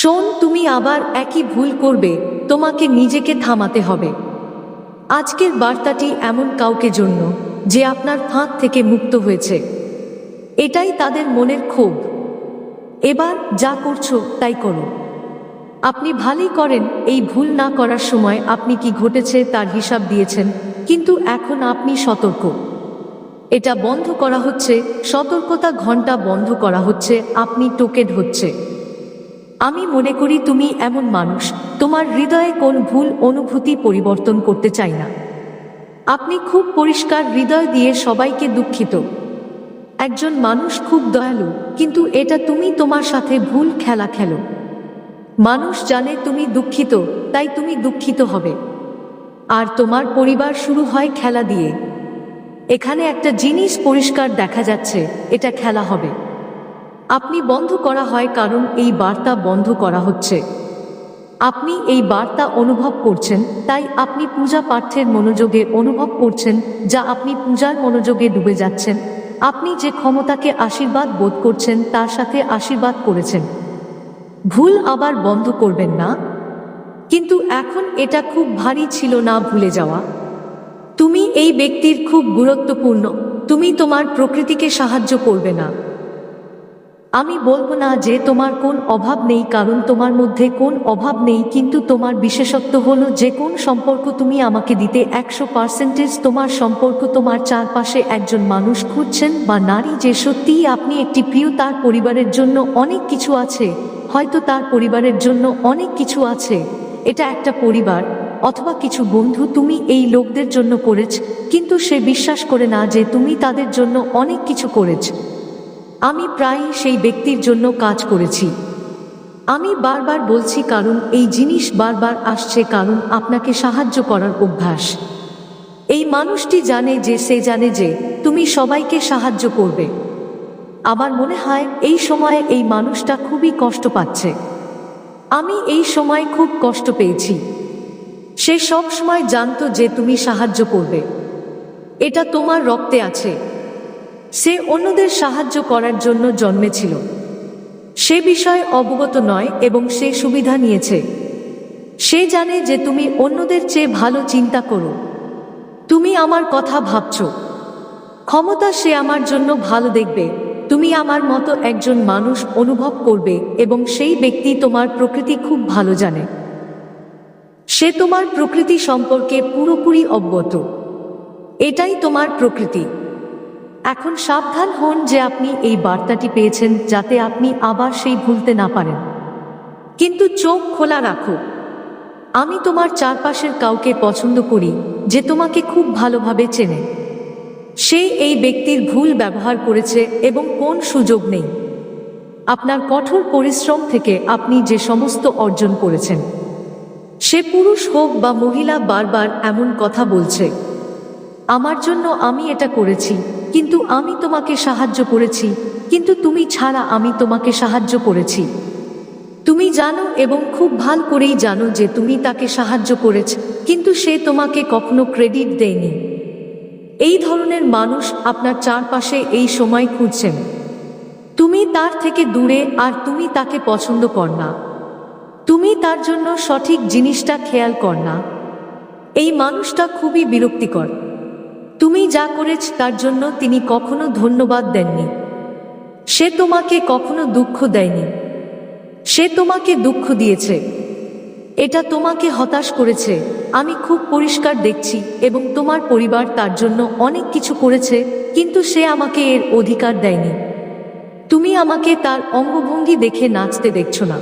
শোন, তুমি আবার একই ভুল করবে, তোমাকে নিজেকে থামাতে হবে। আজকের বার্তাটি এমন কাউকে জন্য, যে আপনার ফাঁক থেকে মুক্ত হয়েছে। এটাই তাদের মনের ক্ষোভ। এবার যা করছ, তাই করো। আপনি ভালোই করেন, এই ভুল না করার সময় আপনি কি ঘটেছে তার হিসাব দিয়েছেন, কিন্তু এখন আপনি সতর্ক। এটা বন্ধ করা হচ্ছে, সতর্কতা ঘণ্টা বন্ধ করা হচ্ছে, আপনি টোকেড হচ্ছে। আমি মনে করি তুমি এমন মানুষ, তোমার হৃদয়ে কোন ভুল অনুভূতি পরিবর্তন করতে চাই না। আপনি খুব পরিষ্কার হৃদয় দিয়ে সবাইকে দুঃখিত। একজন মানুষ খুব দয়ালু, কিন্তু এটা তুমি তোমার সাথে ভুল খেলা খেলো। মানুষ জানে তুমি দুঃখিত, তাই তুমি দুঃখিত হবে। আর তোমার পরিবার শুরু হয় খেলা দিয়ে। এখানে একটা জিনিস পরিষ্কার দেখা যাচ্ছে, এটা খেলা হবে। আপনি বন্ধ করা হয় কারণ এই বার্তা বন্ধ করা হচ্ছে। আপনি এই বার্তা অনুভব করছেন, তাই আপনি পূজা পাঠ্যের মনোযোগে অনুভব করছেন, যা আপনি পূজার মনোযোগে ডুবে যাচ্ছেন। আপনি যে ক্ষমতাকে আশীর্বাদ বোধ করছেন, তার সাথে আশীর্বাদ করেছেন। ভুল আবার বন্ধ করবেন না? কিন্তু এখন এটা খুব ভারী ছিল না ভুলে যাওয়া। তুমি এই ব্যক্তির খুব গুরুত্বপূর্ণ। তুমি তোমার প্রকৃতিকে সাহায্য করবে না। আমি বলব না যে তোমার কোন অভাব নেই, কারণ তোমার মধ্যে কোন অভাব নেই, কিন্তু তোমার বিশেষত্ব হলো যে কোন সম্পর্ক তুমি আমাকে দিতে একশো পার্সেন্টেজ তোমার সম্পর্ক তোমার চারপাশে একজন মানুষ খুঁজছেন বা নারী যে সত্যিই আপনি একটি প্রিয়, তার পরিবারের জন্য অনেক কিছু আছে, হয়তো তার পরিবারের জন্য অনেক কিছু আছে। এটা একটা পরিবার, অথবা কিছু বন্ধু তুমি এই লোকদের জন্য করেছ, কিন্তু সে বিশ্বাস করে না যে তুমি তাদের জন্য অনেক কিছু করেছ। আমি প্রায়ই সেই ব্যক্তির জন্য কাজ করেছি। আমি বারবার বলছি, কারণ এই জিনিস বারবার আসছে, কারণ আপনাকে সাহায্য করার অভ্যাস। এই মানুষটি জানে যে, সে জানে যে, তুমি সবাইকে সাহায্য করবে। আমার মনে হয়, এই সময়ে এই মানুষটা খুবই কষ্ট পাচ্ছে। আমি এই সময় খুব কষ্ট পেয়েছি। সে সব সময় জানতো যে, তুমি সাহায্য করবে। এটা তোমার রক্তে আছে। সে অন্যদের সাহায্য করার জন্য জন্মেছিল। সে বিষয়ে অবগত নয় এবং সে সুবিধা নিয়েছে। সে জানে যে তুমি অন্যদের চেয়ে ভালো চিন্তা করো। তুমি আমার কথা ভাবছ। ক্ষমতা সে আমার জন্য ভালো দেখবে। তুমি আমার মতো একজন মানুষ অনুভব করবে এবং সেই ব্যক্তি তোমার প্রকৃতি খুব ভালো জানে। সে তোমার প্রকৃতি সম্পর্কে পুরোপুরি অবগত। এটাই তোমার প্রকৃতি। এখন সাবধান হন যে আপনি এই বার্তাটি পেয়েছেন যাতে আপনি আবার সেই ভুলতে না পারেন। কিন্তু চোখ খোলা রাখো। আমি তোমার চারপাশের কাউকে পছন্দ করি যে তোমাকে খুব ভালোভাবে চেনে। সে এই ব্যক্তির ভুল ব্যবহার করেছে এবং কোন সুযোগ নেই। আপনার কঠোর পরিশ্রম থেকে আপনি যে সমস্ত অর্জন করেছেন। সে পুরুষ হোক বা মহিলা বারবার এমন কথা বলছে, আমার জন্য আমি এটা করেছি কিন্তু আমি তোমাকে সাহায্য করেছি, কিন্তু তুমি ছাড়া আমি তোমাকে সাহায্য করেছি। তুমি জানো এবং খুব ভালো করেই জানো যে তুমি তাকে সাহায্য করেছ, কিন্তু সে তোমাকে কখনো ক্রেডিট দেয়নি। এই ধরনের মানুষ আপনার চারপাশে এই সময় খুঁজছেন। তুমি তার থেকে দূরে আর তুমি তাকে পছন্দ কর না। তুমি তার জন্য সঠিক জিনিসটা খেয়াল কর না। এই মানুষটা খুবই বিরক্তিকর। তুমি যা করেছ তার জন্য তিনি কখনো ধন্যবাদ দেননি। সে তোমাকে কখনো দুঃখ দেয়নি। সে তোমাকে দুঃখ দিয়েছে। এটা তোমাকে হতাশ করেছে। আমি খুব পরিষ্কার দেখছি এবং তোমার পরিবার তার জন্য অনেক কিছু করেছে, কিন্তু সে আমাকে এর অধিকার দেয়নি। তুমি আমাকে তার অঙ্গভঙ্গি দেখে নাচতে দেখছ না।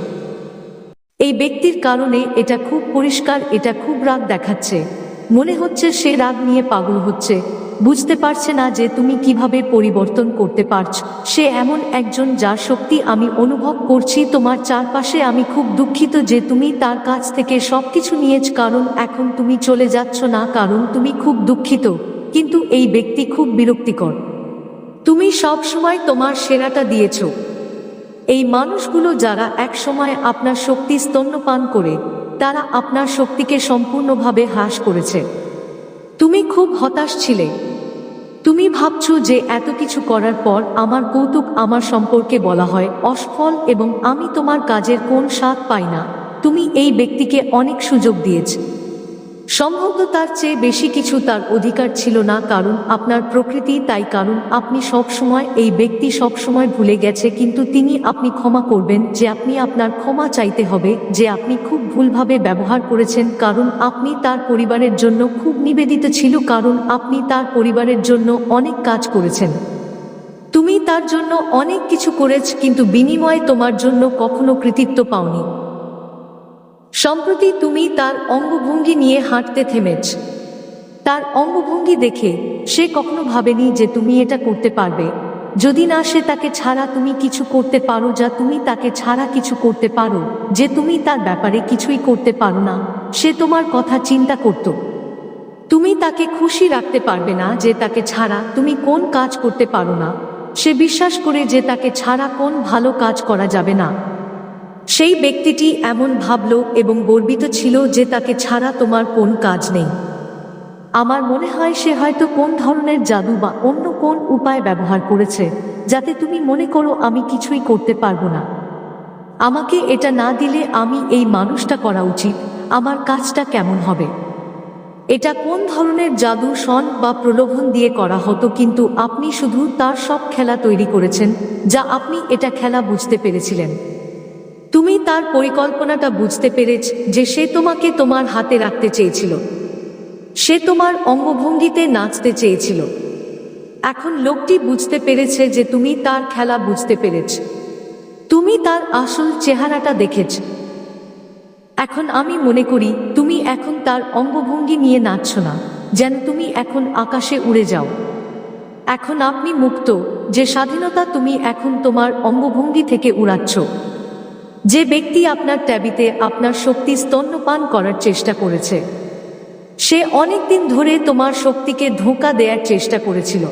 এই ব্যক্তির কারণে এটা খুব পরিষ্কার, এটা খুব রাগ দেখাচ্ছে। মনে হচ্ছে সে রাগ নিয়ে পাগল হচ্ছে। বুঝতে পারছে না যে তুমি কীভাবে পরিবর্তন করতে পারছ। সে এমন একজন যার শক্তি আমি অনুভব করছি, তোমার চারপাশে আমি খুব দুঃখিত যে তুমি তার কাছ থেকে সব কিছু নিয়েছ, কারণ এখন তুমি চলে যাচ্ছ না, কারণ তুমি খুব দুঃখিত। কিন্তু এই ব্যক্তি খুব বিরক্তিকর। তুমি সব সময় তোমার সেরাটা দিয়েছ। এই মানুষগুলো যারা এক সময় আপনার শক্তি স্তন্যপান করে তারা আপনার শক্তিকে সম্পূর্ণভাবে হ্রাস করেছে। তুমি খুব হতাশ ছিলে। তুমি ভাবছ যে এত কিছু করার পর আমার কৌতুক আমার সম্পর্কে বলা হয় অসফল এবং আমি তোমার কাজের কোন স্বাদ পাই না। তুমি এই ব্যক্তিকে অনেক সুযোগ দিয়েছ। সম্ভবত তার চেয়ে বেশি কিছু তার অধিকার ছিল না, কারণ আপনার প্রকৃতি তাই, কারণ আপনি সব সময় এই ব্যক্তি সব সময় ভুলে গেছে, কিন্তু তিনি আপনি ক্ষমা করবেন, যে আপনি আপনার ক্ষমা চাইতে হবে, যে আপনি খুব ভুলভাবে ব্যবহার করেছেন, কারণ আপনি তার পরিবারের জন্য খুব নিবেদিত ছিল, কারণ আপনি তার পরিবারের জন্য অনেক কাজ করেছেন। তুমি তার জন্য অনেক কিছু করেছ, কিন্তু বিনিময়ে তোমার জন্য কখনো কৃতিত্ব পাওনি। সম্প্রতি তুমি তার অঙ্গভঙ্গি নিয়ে হাঁটতে থেমেছ। তার অঙ্গভঙ্গি দেখে সে কখনো ভাবেনি যে তুমি এটা করতে পারবে। যদি না, সে তাকে ছাড়া তুমি কিছু করতে পারো যা তুমি তাকে ছাড়া কিছু করতে পারো, যে তুমি তার ব্যাপারে কিছুই করতে পারো না। সে তোমার কথা চিন্তা করত। তুমি তাকে খুশি রাখতে পারবে না যে তাকে ছাড়া তুমি কোন কাজ করতে পারো না। সে বিশ্বাস করে যে তাকে ছাড়া কোন ভালো কাজ করা যাবে না। সেই ব্যক্তিটি এমন ভাবল এবং গর্বিত ছিল যে তাকে ছাড়া তোমার কোন কাজ নেই। আমার মনে হয় সে হয়তো কোন ধরনের জাদু বা অন্য কোন উপায় ব্যবহার করেছে, যাতে তুমি মনে করো আমি কিছুই করতে পারব না। আমাকে এটা না দিলে আমি এই মানুষটা করা উচিত, আমার কাজটা কেমন হবে? এটা কোন ধরনের জাদু সন বা প্রলোভন দিয়ে করা হতো কিন্তু আপনি শুধু তার সব খেলা তৈরি করেছেন, যা আপনি এটা খেলা বুঝতে পেরেছিলেন। তুমি তার পরিকল্পনাটা বুঝতে পেরেছ যে সে তোমাকে তোমার হাতে রাখতে চেয়েছিল। সে তোমার অঙ্গভঙ্গিতে নাচতে চেয়েছিল। এখন লোকটি বুঝতে পেরেছে যে তুমি তার খেলা বুঝতে পেরেছ। তুমি তার আসল চেহারাটা দেখেছ। এখন আমি মনে করি, তুমি এখন তার অঙ্গভঙ্গি নিয়ে নাচছ না, যেন তুমি এখন আকাশে উড়ে যাও। এখন আপনি মুক্ত, যে স্বাধীনতা তুমি এখন তোমার অঙ্গভঙ্গি থেকে উড়াচ্ছ। যে ব্যক্তি আপনার ট্যাবিতে আপনার শক্তি স্তন্যপান করার চেষ্টা করেছে, সে অনেক দিন ধরে তোমার শক্তিকে ধোঁকা দেওয়ার চেষ্টা করেছিল।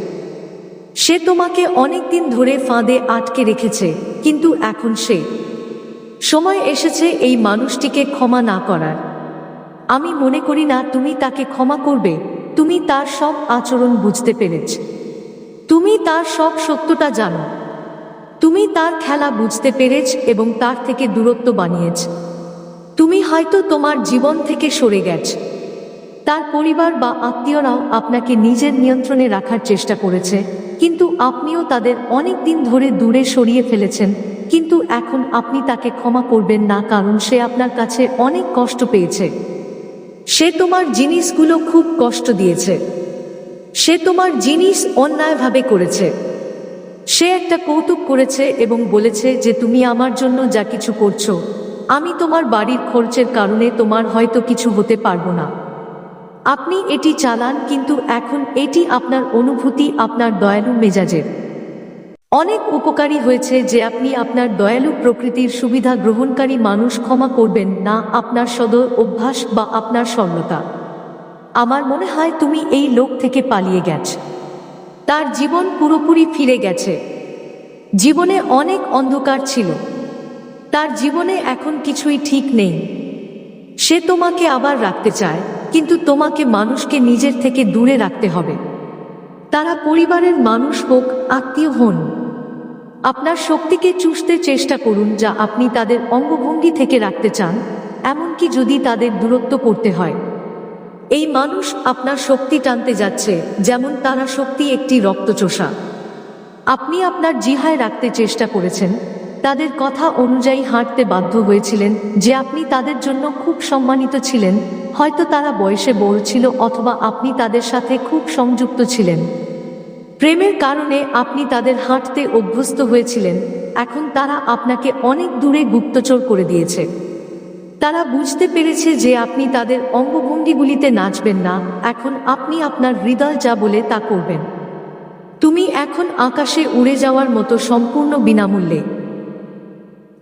সে তোমাকে অনেক দিন ধরে ফাঁদে আটকে রেখেছে, কিন্তু এখন সে সময় এসেছে এই মানুষটিকে ক্ষমা না করার। আমি মনে করি না তুমি তাকে ক্ষমা করবে, তুমি তার সব আচরণ বুঝতে পেরেছ। তুমি তার সব সত্যটা জানো। তুমি তার খেলা বুঝতে পেরেছ এবং তার থেকে দূরত্ব বানিয়েছ। তুমি হয়তো তোমার জীবন থেকে সরে গেছ। তার পরিবার বা আত্মীয়রাও আপনাকে নিজের নিয়ন্ত্রণে রাখার চেষ্টা করেছে, কিন্তু আপনিও তাদের অনেক দিন ধরে দূরে সরিয়ে ফেলেছেন, কিন্তু এখন আপনি তাকে ক্ষমা করবেন না, কারণ সে আপনার কাছে অনেক কষ্ট পেয়েছে। সে তোমার জিনিসগুলো খুব কষ্ট দিয়েছে। সে তোমার জিনিস অন্যায়ভাবে করেছে। সে একটা কৌতুক করেছে এবং বলেছে যে তুমি আমার জন্য যা কিছু করছ, আমি তোমার বাড়ির খরচের কারণে তোমার হয়তো কিছু হতে পারব না। আপনি এটি চালান কিন্তু এখন এটি আপনার অনুভূতি, আপনার দয়ালু মেজাজের। অনেক উপকারী হয়েছে যে আপনি আপনার দয়ালু প্রকৃতির সুবিধা গ্রহণকারী মানুষ ক্ষমা করবেন না আপনার সদর অভ্যাস বা আপনার সরলতা আমার মনে হয় তুমি এই লোক থেকে পালিয়ে গেছ। তার জীবন পুরোপুরি ফিরে গেছে। জীবনে অনেক অন্ধকার ছিল। তার জীবনে এখন কিছুই ঠিক নেই। সে তোমাকে আবার রাখতে চায়, কিন্তু তোমাকে মানুষকে নিজের থেকে দূরে রাখতে হবে। তারা পরিবারের মানুষ হোক, আত্মীয় হন। আপনার শক্তিকে চুষতে চেষ্টা করুন যা আপনি তাদের অঙ্গভঙ্গি থেকে রাখতে চান, এমনকি যদি তাদের দূরত্ব করতে হয়। এই মানুষ আপনার শক্তি টানতে যাচ্ছে, যেমন তারা শক্তি একটি রক্তচোষা। আপনি আপনার জিহায় রাখতে চেষ্টা করেছেন, তাদের কথা অনুযায়ী হাঁটতে বাধ্য হয়েছিলেন, যে আপনি তাদের জন্য খুব সম্মানিত ছিলেন, হয়তো তারা বয়সে বড় ছিল অথবা আপনি তাদের সাথে খুব সংযুক্ত ছিলেন। প্রেমের কারণে আপনি তাদের হাঁটতে অভ্যস্ত হয়েছিলেন, এখন তারা আপনাকে অনেক দূরে গুপ্তচর করে দিয়েছে। তারা বুঝতে পেরেছে যে আপনি তাদের অঙ্গভঙ্গিগুলিতে নাচবেন না, এখন আপনি আপনার হৃদয় যা বলে তা করবেন। তুমি এখন আকাশে উড়ে যাওয়ার মতো সম্পূর্ণ বিনামূল্যে।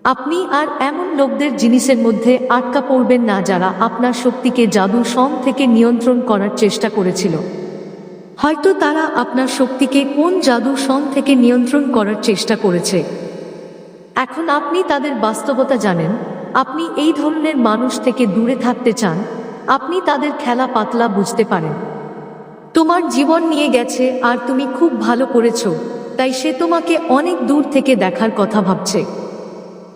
আপনি আর এমন লোকদের জিনিসের মধ্যে আটকা পড়বেন না যারা আপনার শক্তিকে জাদু সং থেকে নিয়ন্ত্রণ করার চেষ্টা করেছিল। হয়তো তারা আপনার শক্তিকে কোন জাদু সং থেকে নিয়ন্ত্রণ করার চেষ্টা করেছে। এখন আপনি তাদের বাস্তবতা জানেন। আপনি এই ধরনের মানুষ থেকে দূরে থাকতে চান, আপনি তাদের খেলা পাতলা বুঝতে পারেন। তোমার জীবন নিয়ে গেছে আর তুমি খুব ভালো করেছ, তাই সে তোমাকে অনেক দূর থেকে দেখার কথা ভাবছে।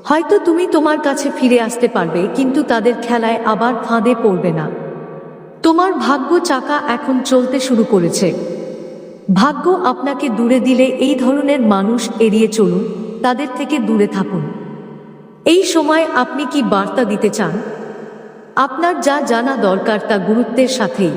হয়তো তুমি তোমার কাছে ফিরে আসতে পারবে, কিন্তু তাদের খেলায় আবার ফাঁদে পড়বে না। তোমার ভাগ্য চাকা এখন চলতে শুরু করেছে। ভাগ্য আপনাকে দূরে দিলে এই ধরনের মানুষ এড়িয়ে চলুন, তাদের থেকে দূরে থাকুন। এই সময় আপনি কি বার্তা দিতে চান? আপনার যা জানা দরকার তা গুরুত্বের সাথেই।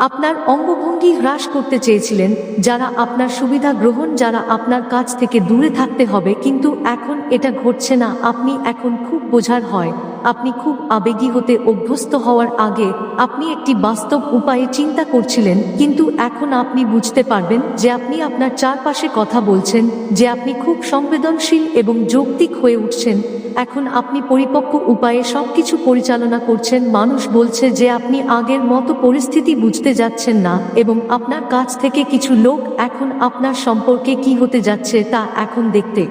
আপনার অঙ্গভঙ্গি হ্রাস করতে চেয়েছিলেন, যারা আপনার সুবিধা গ্রহণ, যারা আপনার কাছ থেকে দূরে থাকতে হবে, কিন্তু এখন এটা ঘটছে না। আপনি এখন খুব বোঝার হয়, আপনি খুব আবেগী হতে অভ্যস্ত হওয়ার আগে আপনি একটি বাস্তব উপায়ে চিন্তা করছিলেন, কিন্তু এখন আপনি বুঝতে পারবেন যে আপনি আপনার চারপাশে কথা বলছেন, যে আপনি খুব সংবেদনশীল এবং যৌক্তিক হয়ে উঠছেন। এখন আপনি পরিপক্ক উপায়ে সবকিছু পরিচালনা করছেন। মানুষ বলছে যে আপনি আগের মতো পরিস্থিতি বুঝতে যাচ্ছেন না এবং আপনার কাছ থেকে কিছু লোক এখন আপনার সম্পর্কে কি হতে যাচ্ছে তা এখন দেখতে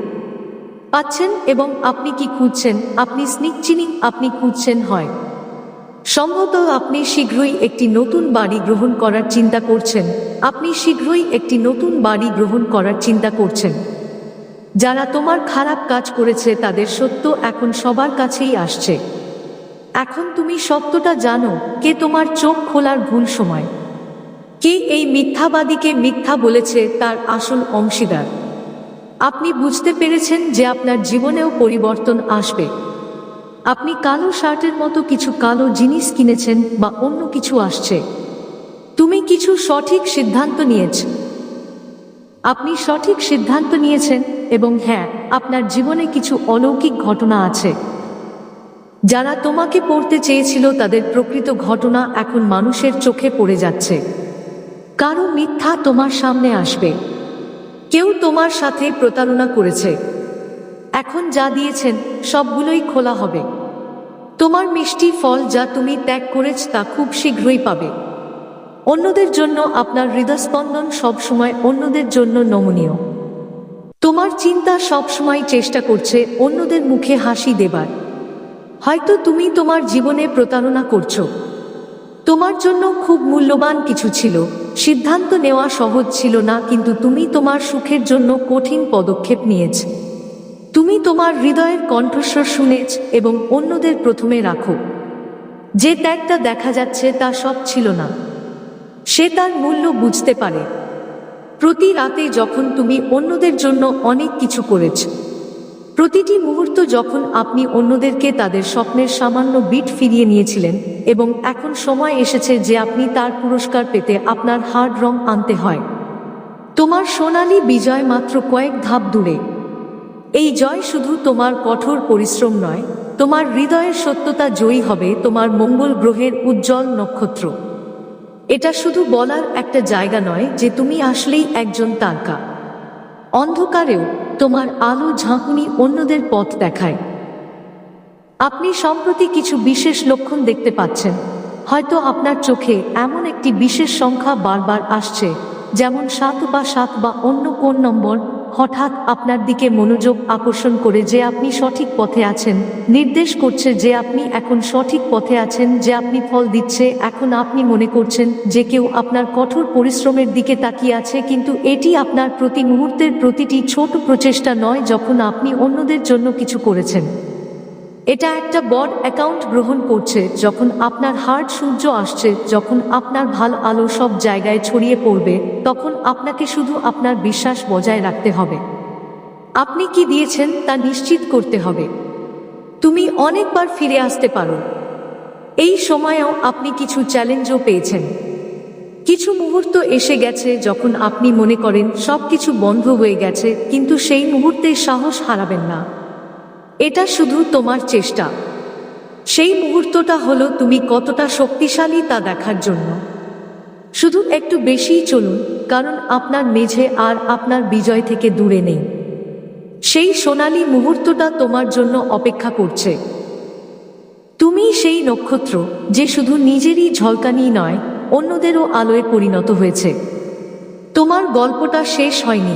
পাচ্ছেন এবং আপনি কি খুঁজছেন? আপনি স্নিক চিনিং আপনি খুঁজছেন হয়। সম্ভবত আপনি শীঘ্রই একটি নতুন বাড়ি গ্রহণ করার চিন্তা করছেন। আপনি শীঘ্রই একটি নতুন বাড়ি গ্রহণ করার চিন্তা করছেন। যারা তোমার খারাপ কাজ করেছে, তাদের সত্য এখন সবার কাছেই আসছে। এখন তুমি সত্যটা জানো কে তোমার চোখ খোলার ভুল সময়। কে এই মিথ্যাবাদীকে মিথ্যা বলেছে তার আসল অংশীদার। আপনি বুঝতে পেরেছেন যে আপনার জীবনেও পরিবর্তন আসবে। আপনি কালো শার্টের মতো কিছু কালো জিনিস কিনেছেন বা অন্য কিছু আসছে। তুমি কিছু সঠিক সিদ্ধান্ত নিয়েছ। আপনি সঠিক সিদ্ধান্ত নিয়েছেন এবং হ্যাঁ আপনার জীবনে কিছু অলৌকিক ঘটনা আছে। যারা তোমাকে পড়তে চেয়েছিল তাদের প্রকৃত ঘটনা এখন মানুষের চোখে পড়ে যাচ্ছে। কারও মিথ্যা তোমার সামনে আসবে। কেউ তোমার সাথে প্রতারণা করেছে। এখন যা দিয়েছেন, সবগুলোই খোলা হবে। তোমার মিষ্টি ফল যা তুমি ত্যাগ করেছ তা খুব শীঘ্রই পাবে। অন্যদের জন্য আপনার হৃদস্পন্দন সবসময় অন্যদের জন্য নমনীয়। তোমার চিন্তা সবসময় চেষ্টা করছে অন্যদের মুখে হাসি দেবার। হয়তো তুমি তোমার জীবনে প্রতারণা করছ। তোমার জন্য খুব মূল্যবান কিছু ছিল। সিদ্ধান্ত নেওয়া সহজ ছিল না, কিন্তু তুমি তোমার সুখের জন্য কঠিন পদক্ষেপ নিয়েছ। তুমি তোমার হৃদয়ের কণ্ঠস্বর শুনেছ এবং অন্যদের প্রথমে রাখো। যে ত্যাগটা দেখা যাচ্ছে তা সব ছিল না। সে তার মূল্য বুঝতে পারে। প্রতি রাতে যখন তুমি অন্যদের জন্য অনেক কিছু করেছ, প্রতিটি মুহূর্ত যখন আপনি অন্যদেরকে তাদের স্বপ্নের সামান্য বিট ফিরিয়ে নিয়েছিলেন এবং এখন সময় এসেছে যে আপনি তার পুরস্কার পেতে আপনার হার্ড রং আনতে হয়। তোমার সোনালী বিজয় মাত্র কয়েক ধাপ দূরে। এই জয় শুধু তোমার কঠোর পরিশ্রম নয়, তোমার হৃদয়ের সত্যতা জয়ী হবে তোমার মঙ্গল গ্রহের উজ্জ্বল নক্ষত্র। এটা শুধু বলার একটা জায়গা নয় যে তুমি আসলেই একজন তারকা। অন্ধকারেও তোমার আলো ঝাঁকুনি অন্যদের পথ দেখায়। আপনি সম্প্রতি কিছু বিশেষ লক্ষণ দেখতে পাচ্ছেন। হয়তো আপনার চোখে এমন একটি বিশেষ সংখ্যা বারবার আসছে, যেমন সাত বা সাত বা অন্য কোন নম্বর হঠাৎ আপনার দিকে মনোযোগ আকর্ষণ করে যে আপনি সঠিক পথে আছেন, নির্দেশ করছে যে আপনি এখন সঠিক পথে আছেন, যে আপনি ফল দিচ্ছে, এখন আপনি মনে করছেন যে কেউ আপনার কঠোর পরিশ্রমের দিকে তাকিয়ে আছে, কিন্তু এটি আপনার প্রতি মুহূর্তের প্রতিটি ছোট প্রচেষ্টা নয়, যখন আপনি অন্যদের জন্য কিছু করেছেন। এটা একটা বড অ্যাকাউন্ট গ্রহণ করছে যখন আপনার হার্ট সূর্য আসছে, যখন আপনার ভালো আলো সব জায়গায় ছড়িয়ে পড়বে, তখন আপনাকে শুধু আপনার বিশ্বাস বজায় রাখতে হবে। আপনি কি দিয়েছেন তা নিশ্চিত করতে হবে। তুমি অনেকবার ফিরে আসতে পারো। এই সময়েও আপনি কিছু চ্যালেঞ্জও পেয়েছেন। কিছু মুহূর্ত এসে গেছে যখন আপনি মনে করেন সব কিছু বন্ধ হয়ে গেছে, কিন্তু সেই মুহূর্তে সাহস হারাবেন না। এটা শুধু তোমার চেষ্টা। সেই মুহূর্তটা হলো তুমি কতটা শক্তিশালী তা দেখার জন্য। শুধু একটু বেশিই চলুন, কারণ আপনার মেঝে আর আপনার বিজয় থেকে দূরে নেই। সেই সোনালি মুহূর্তটা তোমার জন্য অপেক্ষা করছে। তুমি সেই নক্ষত্র যে শুধু নিজেরই ঝলকানি নয়, অন্যদেরও আলোয় পরিণত হয়েছে। তোমার গল্পটা শেষ হয়নি।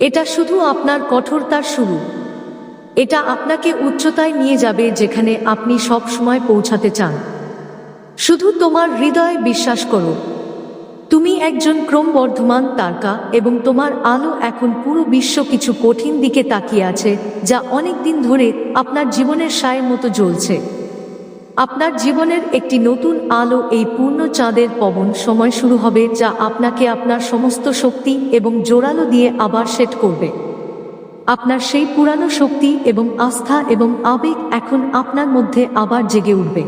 এটা শুধু আপনার কঠোরতার শুরু। এটা আপনাকে উচ্চতায় নিয়ে যাবে যেখানে আপনি সব সময় পৌঁছাতে চান। শুধু তোমার হৃদয়ে বিশ্বাস করো। তুমি একজন ক্রমবর্ধমান তারকা এবং তোমার আলো এখন পুরো বিশ্ব কিছু কঠিন দিকে তাকিয়ে আছে, যা অনেক দিন ধরে আপনার জীবনের সায়ের মতো জ্বলছে। আপনার জীবনের একটি নতুন আলো এই পূর্ণ চাঁদের পবন সময় শুরু হবে, যা আপনাকে আপনার সমস্ত শক্তি এবং জোরালো দিয়ে আবার সেট করবে। আপনার সেই পুরানো শক্তি এবং আস্থা এবং আবেগ এখন আপনার মধ্যে আবার জেগে উঠবে।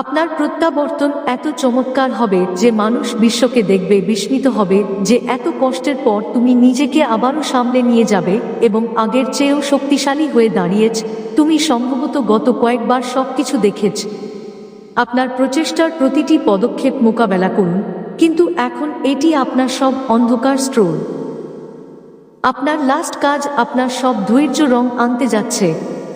আপনার প্রত্যাবর্তন এত চমৎকার হবে যে মানুষ বিশ্বকে দেখবে, বিস্মিত হবে যে এত কষ্টের পর তুমি নিজেকে আবারও সামলে নিয়ে যাবে এবং আগের চেয়েও শক্তিশালী হয়ে দাঁড়িয়েছ। তুমি সম্ভবত গত কয়েকবার সব কিছু দেখেছ। আপনার প্রচেষ্টার প্রতিটি পদক্ষেপ মোকাবেলা করুন, কিন্তু এখন এটি আপনার সব অন্ধকার স্ট্রোল আপনার লাস্ট কাজ আপনার সব ধৈর্য রং আনতে যাচ্ছে।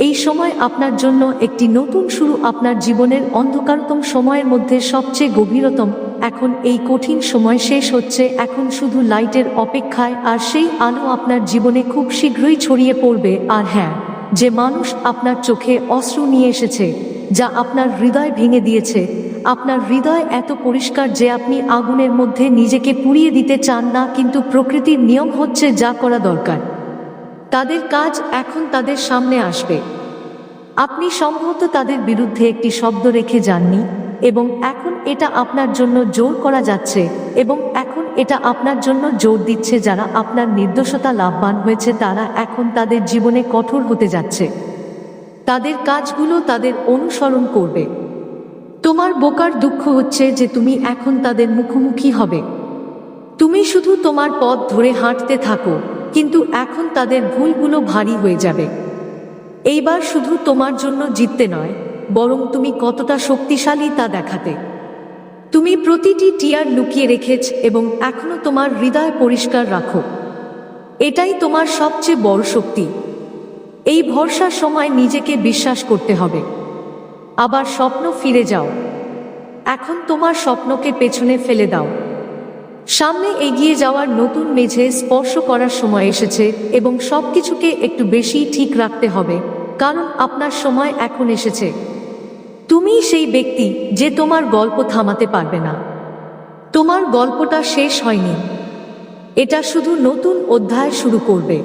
এই সময় আপনার জন্য একটি নতুন শুরু আপনার জীবনের অন্ধকারতম সময়ের মধ্যে সবচেয়ে গভীরতম। এখন এই কঠিন সময় শেষ হচ্ছে, এখন শুধু লাইটের অপেক্ষায়, আর সেই আলো আপনার জীবনে খুব শীঘ্রই ছড়িয়ে পড়বে। আর হ্যাঁ যে মানুষ আপনার চোখে অশ্রু নিয়ে এসেছে, যা আপনার হৃদয় ভেঙে দিয়েছে আপনার হৃদয় এত পরিষ্কার যে আপনি আগুনের মধ্যে নিজেকে পুড়িয়ে দিতে চান না, কিন্তু প্রকৃতির নিয়ম হচ্ছে যা করা দরকার। তাদের কাজ এখন তাদের সামনে আসবে। আপনি সম্ভবত তাদের বিরুদ্ধে একটি শব্দ রেখে যাননি, এবং এখন এটা আপনার জন্য জোর করা যাচ্ছে, এবং এখন এটা আপনার জন্য জোর দিচ্ছে যারা আপনার নির্দোষতা লাভবান হয়েছে, তারা এখন তাদের জীবনে কঠোর হতে যাচ্ছে। তাদের কাজগুলো তাদের অনুসরণ করবে। তোমার বোকার দুঃখ হচ্ছে যে তুমি এখন তাদের মুখোমুখি হবে। তুমি শুধু তোমার পথ ধরে হাঁটতে থাকো, কিন্তু এখন তাদের ভুলগুলো ভারী হয়ে যাবে। এইবার শুধু তোমার জন্য জিততে নয়, বরং তুমি কতটা শক্তিশালী তা দেখাতে। তুমি প্রতিটি টিয়ার লুকিয়ে রেখেছ এবং এখনও তোমার হৃদয় পরিষ্কার রাখো। এটাই তোমার সবচেয়ে বড় শক্তি। এই ভরসার সময় নিজেকে বিশ্বাস করতে হবে। আবার স্বপ্ন ফিরে যাও। এখন তোমার স্বপ্নকে পেছনে ফেলে দাও। সামনে এগিয়ে যাওয়ার নতুন মেঝে স্পর্শ করার সময় এসেছে এবং সবকিছুকে একটু বেশি ঠিক রাখতে হবে, কারণ আপনার সময় এখন এসেছে। তুমি সেই ব্যক্তি যে তোমার গল্প থামাতে পারবে না। তোমার গল্পটা শেষ হয়নি। এটা শুধু নতুন অধ্যায় শুরু করবে।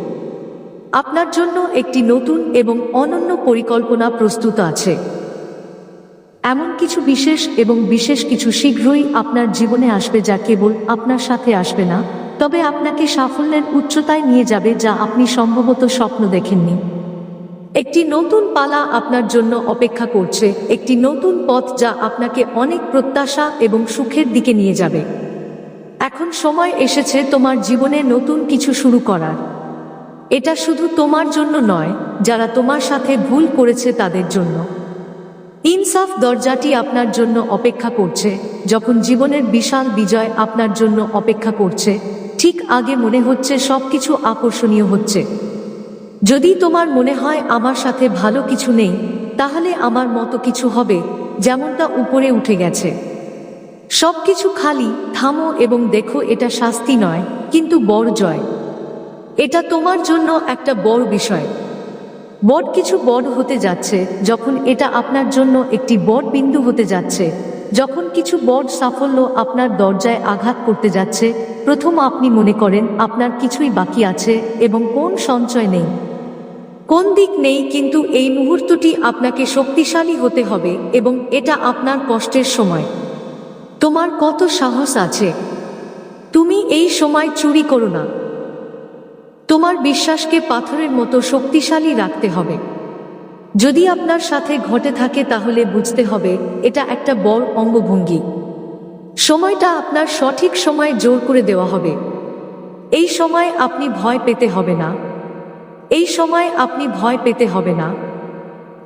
আপনার জন্য একটি নতুন এবং অনন্য পরিকল্পনা প্রস্তুত আছে। এমন কিছু বিশেষ এবং বিশেষ কিছু শীঘ্রই আপনার জীবনে আসবে যা কেবল আপনার সাথে আসবে না, তবে আপনাকে সাফল্যের উচ্চতায় নিয়ে যাবে যা আপনি সম্ভবত স্বপ্ন দেখেননি। একটি নতুন পালা আপনার জন্য অপেক্ষা করছে, একটি নতুন পথ যা আপনাকে অনেক প্রত্যাশা এবং সুখের দিকে নিয়ে যাবে। এখন সময় এসেছে তোমার জীবনে নতুন কিছু শুরু করার। এটা শুধু তোমার জন্য নয়, যারা তোমার সাথে ভুল করেছে তাদের জন্য। ইনসাফ দরজাটি আপনার জন্য অপেক্ষা করছে, যখন জীবনের বিশাল বিজয় আপনার জন্য অপেক্ষা করছে, ঠিক আগে মনে হচ্ছে সবকিছু আকর্ষণীয় হচ্ছে। যদি তোমার মনে হয় আমার সাথে ভালো কিছু নেই, তাহলে আমার মতো কিছু হবে, যেমনটা উপরে উঠে গেছে। সবকিছু খালি, থামো এবং দেখো এটা শাস্তি নয়, কিন্তু বড় জয়। এটা তোমার জন্য একটা বড় বিষয়। বড় কিছু বড় হতে যাচ্ছে, যখন এটা আপনার জন্য একটি বট বিন্দু হতে যাচ্ছে। যখন কিছু বড় সাফল্য আপনার দরজায় আঘাত করতে যাচ্ছে, প্রথম আপনি মনে করেন আপনার কিছুই বাকি আছে এবং কোন সঞ্চয় নেই। কোন দিক নেই, কিন্তু এই মুহূর্তটি আপনাকে শক্তিশালী হতে হবে এবং এটা আপনার কষ্টের সময়। তোমার কত সাহস আছে? তুমি এই সময় চুরি করো না। তোমার বিশ্বাসকে পাথরের মতো শক্তিশালী রাখতে হবে। যদি আপনার সাথে ঘটে থাকে তাহলে বুঝতে হবে এটা একটা বড় অঙ্গভঙ্গি। সময়টা আপনার সঠিক সময় জোর করে দেওয়া হবে। এই সময় আপনি ভয় পেতে হবে না। এই সময় আপনি ভয় পেতে হবে না।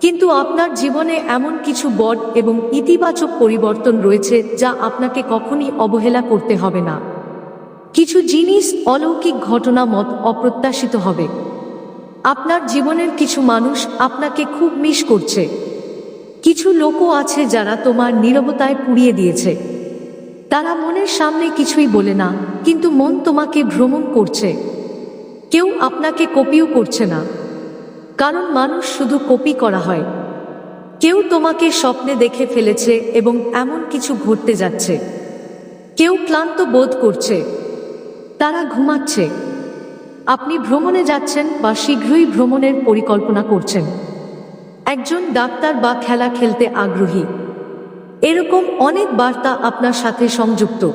কিন্তু আপনার জীবনে এমন কিছু বড় এবং ইতিবাচক পরিবর্তন রয়েছে যা আপনাকে কখনই অবহেলা করতে হবে না। কিছু জিনিস অলৌকিক ঘটনা মত অপ্রত্যাশিত হবে। আপনার জীবনের কিছু মানুষ আপনাকে খুব মিস করছে। কিছু লোকও আছে যারা তোমার নীরবতায় পুড়িয়ে দিয়েছে। তারা মনের সামনে কিছুই বলে না, কিন্তু মন তোমাকে ভ্রমণ করছে। কেউ আপনাকে কপিও করছে না। কারণ মানুষ শুধু কপি করা হয়। কেউ তোমাকে স্বপ্নে দেখে ফেলেছে এবং এমন কিছু ঘটতে যাচ্ছে। কেউ ক্লান্ত বোধ করছে। তারা ঘুমাচ্ছে। আপনি ভ্রমণে যাচ্ছেন বা শীঘ্রই ভ্রমণের পরিকল্পনা করছেন। একজন ডাক্তার বা খেলা খেলতে আগ্রহী। এরকম অনেক বার্তা আপনার সাথে সংযুক্ত।